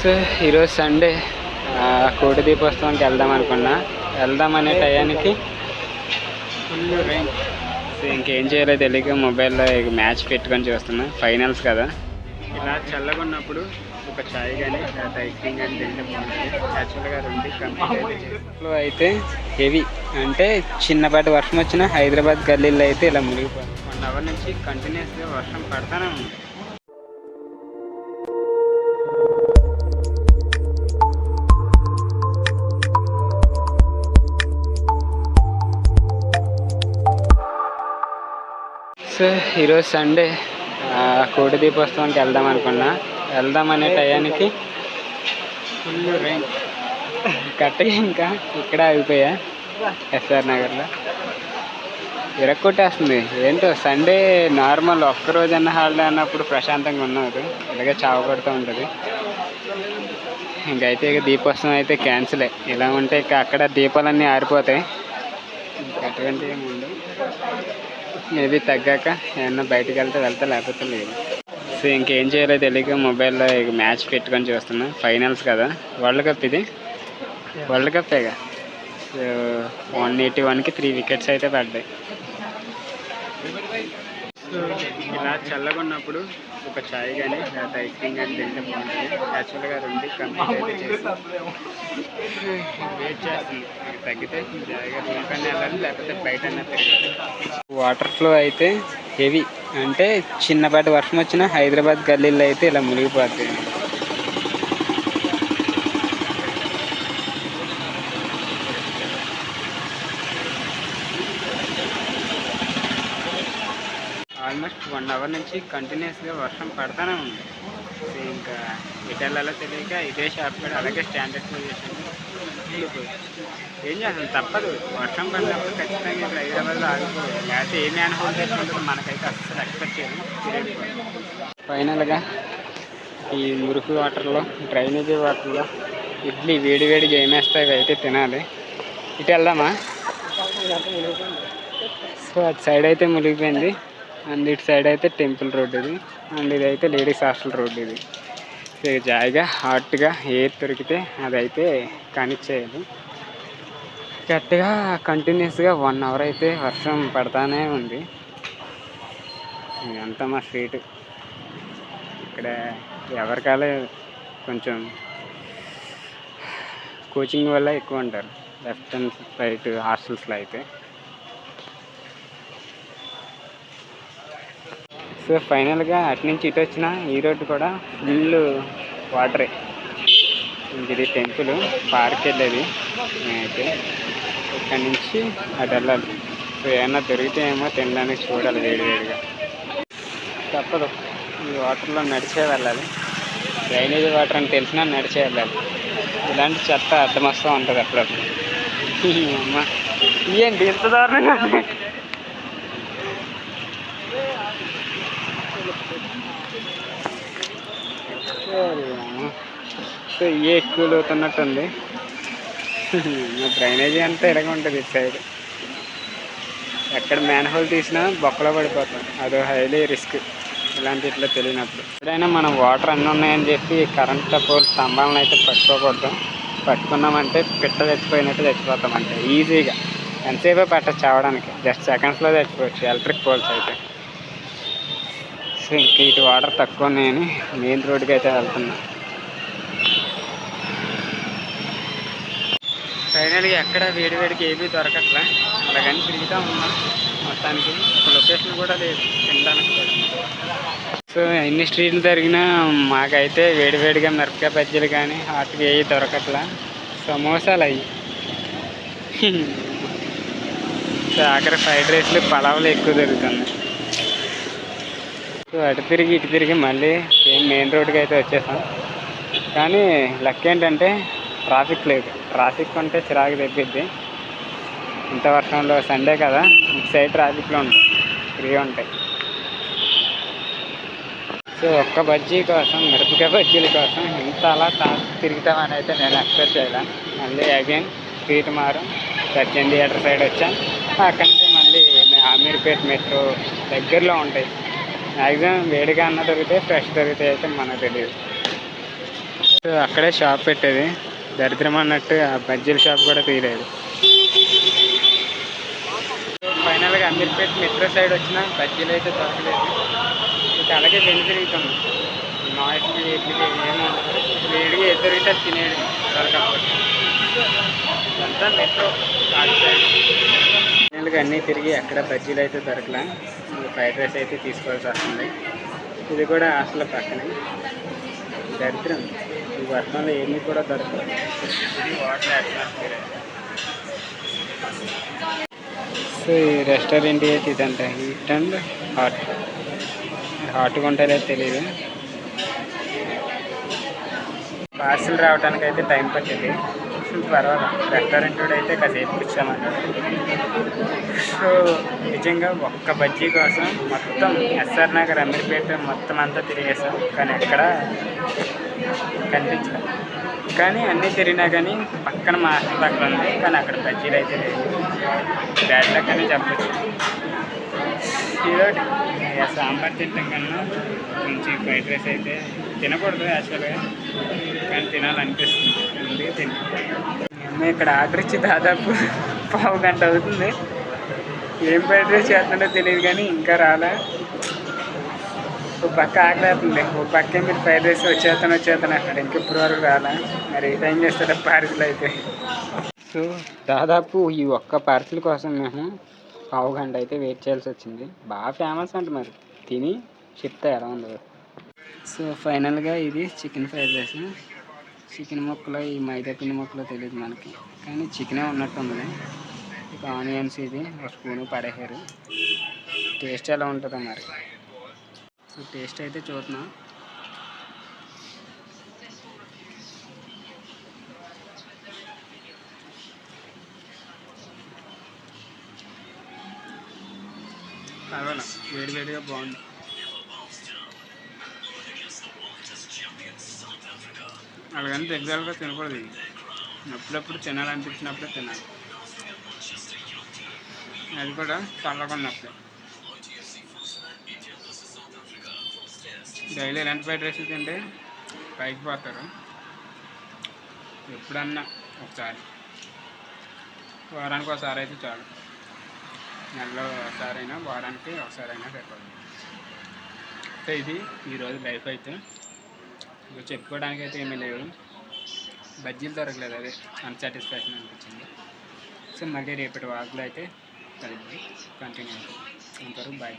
So ఈరోజు Sunday కోటి దీపోత్సవానికి వెళ్దాం అనుకున్నా. వెళ్దాం అనే టయానికి సో ఇంకేం చేయాలో తెలియక మొబైల్లో ఇక మ్యాచ్ పెట్టుకొని చూస్తున్నా. ఫైనల్స్ కదా. ఇలా చల్లగా ఉన్నప్పుడు ఒక ఛాయ్ కానీ లేకపోతే ఐస్ క్రీమ్ కానీ తింటే బాగుంటుంది. యాక్చువల్గా రెండు అయితే హెవీ అంటే చిన్నపాటి వర్షం వచ్చిన హైదరాబాద్ గల్లీలో అయితే ఇలా మునిగిపోతుంది వన్ అవర్ నుంచి కంటిన్యూస్గా వర్షం పడతానే ఉంది. సో ఈరోజు సండే కోటి దీపోత్సవానికి వెళ్దాం అనుకున్నా. వెళ్దాం అనే టయానికి కట్టగా ఇంకా ఇక్కడ ఆగిపోయా ఎస్ఆర్ నగర్లో. ఇరక్కొట్టేస్తుంది ఏంటో సండే నార్మల్ ఒక్కరోజన్న హాలిడే అన్నప్పుడు ప్రశాంతంగా ఉన్నారు ఇలాగే చావ కొడుతూ ఉంటుంది. ఇంకైతే ఇక దీపోత్సవం అయితే క్యాన్సిలే ఇలా ఉంటే ఇక అక్కడ దీపాలన్నీ ఆరిపోతాయి. ఇంకా అటువంటి ఏమి మేబీ తగ్గాక ఏమన్నా బయటికి వెళ్తే వెళ్తే లేకపోతే లేదు. సో ఇంకేం చేయాలో తెలియక మొబైల్లో ఇక మ్యాచ్ పెట్టుకొని చూస్తున్నా. ఫైనల్స్ కదా వరల్డ్ కప్ ఇది? వరల్డ్ కప్పేగా సో వన్ ఎయిటీ వన్కి త్రీ వికెట్స్ అయితే పడ్డాయి. ఇలా చల్లగా ఉన్నప్పుడు ఒక చాయ్ కానీ లేకపోతే ఐస్ క్రీమ్ కానీ తింటే బాగుంటుంది. యాక్చువల్గా రెండు కంప్లీట్ చేసి వెయిట్ చేస్తుంది తగ్గితే జాయిగా వెళ్ళాలి లేకపోతే బయట తిరగాలి వాటర్ ఫ్లో అయితే హెవీ అంటే చిన్నపాటి వర్షం వచ్చినా హైదరాబాద్ గల్లీలో అయితే ఇలా మునిగిపోతుంది ఆల్మోస్ట్ వన్ అవర్ నుంచి కంటిన్యూస్గా వర్షం పడతానే ఉంది. సో ఇంకా ఎటు వెళ్ళాలో తెలియక ఇదే షాప్ కూడా అలాగే స్టాండర్డ్ చేసాను ఏం చేస్తాం? తప్పదు. వర్షం పడినప్పుడు ఖచ్చితంగా ఇక్కడ హైదరాబాద్లో ఆగిపోవాలి. లేకపోతే ఏ మ్యాన్ హోల్ చేసుకుంటుందో మనకైతే అస్సలు ఎక్స్పెక్ట్ చేయదు ఫైనల్గా ఈ మురికి వాటర్లో డ్రైనేజీ వాటర్లో ఇడ్లీ వేడి వేడిగా ఏమేస్తాయి అయితే తినాలి. ఇటు వెళ్దామా? సో అటు సైడ్ అయితే మునిగిపోయింది. అండ్ ఇటు సైడ్ అయితే టెంపుల్ రోడ్ ఇది. అండ్ ఇది అయితే లేడీస్ హాస్టల్ రోడ్ ఇది. సో జాయిగా హాట్గా ఏది దొరికితే అదైతే చేయాలి కరెక్ట్గా కంటిన్యూస్గా వన్ అవర్ అయితే వర్షం పడతానే ఉంది. ఇదంతా మా స్ట్రీట్. ఇక్కడ ఎవరికాలే కొంచెం కోచింగ్ వల్ల ఎక్కువ ఉంటారు. లెఫ్ట్ అండ్ రైట్ హాస్టల్స్లో అయితే. సో ఫైనల్గా అటు నుంచి ఇటు వచ్చిన ఈ రోడ్డు కూడా ఫుల్ వాటరే. ఇది టెంపుల్ పార్క్ వెళ్ళేది నేనైతే. ఇక్కడి నుంచి అటు వెళ్ళాలి. సో ఏమన్నా దొరికితే ఏమో తినడానికి చూడాలి వేడి వేడిగా తప్పదు. ఈ వాటర్లో నడిచే వెళ్ళాలి. డ్రైనేజ్ వాటర్ అని తెలిసినా నడిచే వెళ్ళాలి. ఇలాంటి చెత్త అర్థం వస్తూ ఉంటుంది అప్పుడప్పుడు. అమ్మ. ఏంటి ఇంత దారుణంగా ఉంది? సరే అమ్మ. సో ఏ ఎక్కువ లోతున్నట్టుంది డ్రైనేజీ అంతా ఇలాగ ఉంటుంది ఇటు సైడ్. ఎక్కడ మ్యాన్ హోల్ తీసినా బొక్కలో పడిపోతాం. అదో హైలీ రిస్క్. ఇలాంటి ఇట్లా తెలియనప్పుడు. ఎప్పుడైనా మనం వాటర్ అన్నీ ఉన్నాయని చెప్పి కరెంట్ పోల్ స్తంభాలను అయితే పట్టుకోకూడదు. పట్టుకున్నామంటే పిట్ట చచ్చిపోయినట్టు తెచ్చిపోతాం అంటే ఈజీగా. ఎంతసేపే పట్టచ్చు చావడానికి. జస్ట్ సెకండ్స్లో చచ్చిపోవచ్చు. ఎలక్ట్రిక్ పోల్స్ అయితే. ఇంక ఇటు వాటర్ తక్కువ ఉన్నాయని మెయిన్ రోడ్కి అయితే వెళ్తున్నా. ఫైనల్గా ఎక్కడ వేడి వేడికి ఏమీ దొరకట్లే. అలాగని తిరుగుతూ ఉన్నా. మొత్తానికి ఒక లొకేషన్ కూడా లేదు. తినడానికి సో ఎన్ని స్ట్రీట్లు జరిగినా మాకైతే వేడివేడిగా మిరపకాయ బజ్జీలు కానీ వాటికి ఏవి దొరకట్లా. సమోసాలు అవి సో ఆఖరి ఫ్రైడ్ రైస్లు పలావులు ఎక్కువ దొరుకుతున్నాయి. సో అటు తిరిగి ఇటు తిరిగి మళ్ళీ సేమ్ మెయిన్ రోడ్కి అయితే వచ్చేసాం. కానీ లక్ ఏంటంటే ట్రాఫిక్ లేదు. ట్రాఫిక్ ఉంటే చిరాకు తెప్పిద్ది ఇంత వర్షంలో సండే కదా ఇటు సైడ్ ట్రాఫిక్లో ఉంటాయి. ఫ్రీ ఉంటాయి. సో ఒక్క బజ్జీ కోసం మిరపకాయ బజ్జీల కోసం ఇంత అలా ట్రాఫిక్ తిరుగుతామని అయితే నేను ఎక్స్పెక్ట్ చేయలే. మళ్ళీ అగైన్ స్ట్రీట్ మారం సత్యం థియేటర్ సైడ్ వచ్చాం. అక్కడి నుంచి మళ్ళీ అమీర్పేట్ మెట్రో దగ్గరలో ఉంటాయి. మ్యాక్సిమం వేడిగా అన్న దొరికితే ఫ్రెష్ దొరికితే అయితే మనకు తెలియదు సో అక్కడే షాప్ పెట్టేది. దరిద్రం అన్నట్టు ఆ బజ్జీల షాప్ కూడా తీయలేదు. ఫైనల్గా అమీర్పేట్ మెట్రో సైడ్ వచ్చిన బజ్జీలు అయితే దొరకలేదు. ఇక అలాగే వెళ్ళి తిరుగుతాము నాయిస్కి వీటికి ఏమో వేడిగా ఎదురుగితే తినేది దొరకకపోతే అంతా మెట్రో సైడ్ ఫైనల్గా అన్నీ తిరిగి ఎక్కడ బజ్జీలు అయితే దొరకలే. ఫ్రైడ్ రైస్ అయితే తీసుకోవాల్సి వస్తుంది. ఇది కూడా హాస్టల్ పక్కనే. దరిద్రం. ఈ వర్షంలో ఏమీ కూడా దొరకదు. ఇది వాటర్ అట్మాస్ఫియర్ సో ఈ రెస్టారెంట్ అయితే ఇదంట హీట్ అండ్ హాట్. హాట్గా ఉంటుందో తెలియదు పార్సిల్ రావడానికి అయితే టైం పట్టింది. పర్వాలేదు రెస్టారెంట్ అయితే కాసేపు కూర్చోమన్నాడు సో నిజంగా ఒక్క బజ్జీ కోసం మొత్తం ఎస్ఆర్ నగర్ అమీర్పేట మొత్తం అంతా తిరిగేసాం. కానీ ఎక్కడ కనిపించలేదు. కానీ అన్నీ తిరిగినా కానీ పక్కన మా హాస్టల్ అక్కడ ఉంది. కానీ అక్కడ బజ్జీలు అయితే లేవు. బ్యాడ్ లక్ అని చెప్పచ్చు. ఈరోజు సాంబార్ తింటాం కన్నా మంచి ఫ్రైడ్ రైస్ అయితే తినకూడదు యాక్చువల్గా కానీ తినాలనిపిస్తుంది. అందుకే మేము ఇక్కడ ఆర్డర్ ఇచ్చి దాదాపు పావు గంట అవుతుంది. ఏం ఫ్రైడ్ రైస్ చేస్తుందో తెలియదు కానీ ఇంకా రాలే. ఒక పక్క ఆకలేస్తుంది. ఒక పక్క మీరు ఫ్రైడ్ రైస్ వచ్చేస్తాను వచ్చేస్తాను అంటాడు ఇంక ఇప్పుడు వరకు రాలా. మరి ఏ టైం చేస్తాడో పార్సిల్ అయితే? సో దాదాపు ఈ ఒక్క పార్సిల్ కోసం మేము పావు గంట అయితే వెయిట్ చేయాల్సి వచ్చింది. బాగా ఫేమస్ అంట మరి. తిని చెప్తా ఎలా ఉందో. సో ఫైనల్గా ఇది చికెన్ ఫ్రైడ్ రైస్ చికెన్ ముక్కలు ఈ మైదా పిండి ముక్కలు తెలియదు మనకి. కానీ చికెనే ఉన్నట్టు ఉంది ఇక ఆనియన్స్ ఇది ఒక స్పూను పడేసారు టేస్ట్ ఎలా ఉంటుందో మరి. సో టేస్ట్ అయితే చూద్దాం. పర్వాలేదు. వేడి వేడిగా బాగుంది. అలాగని రెగ్యులర్గా తినకూడదు ఇది. అప్పుడప్పుడు తినాలనిపించినప్పుడే తినాలి. అది కూడా చల్లగా ఉన్నప్పుడే డైలీ ఇలాంటి ఫ్రైడ్ రైస్ తింటే పైకి పోతారు. ఎప్పుడన్నా ఒకసారి. వారానికి ఒకసారి అయితే చాలు. నెలలో ఒకసారి అయినా వారానికి ఒకసారి అయినా సరిపోతుంది. అయితే ఇది ఈరోజు లైఫ్ అయితే. ఇంకా చెప్పుకోవడానికి అయితే ఏమీ లేవు. బజ్జీలు దొరకలేదు అదే. అన్సాటిస్ఫాక్షన్ అనిపించింది. సో మళ్ళీ రేపటి వాకులో అయితే కలిపి కంటిన్యూ అవుతుంది అంతవరకు బాయ్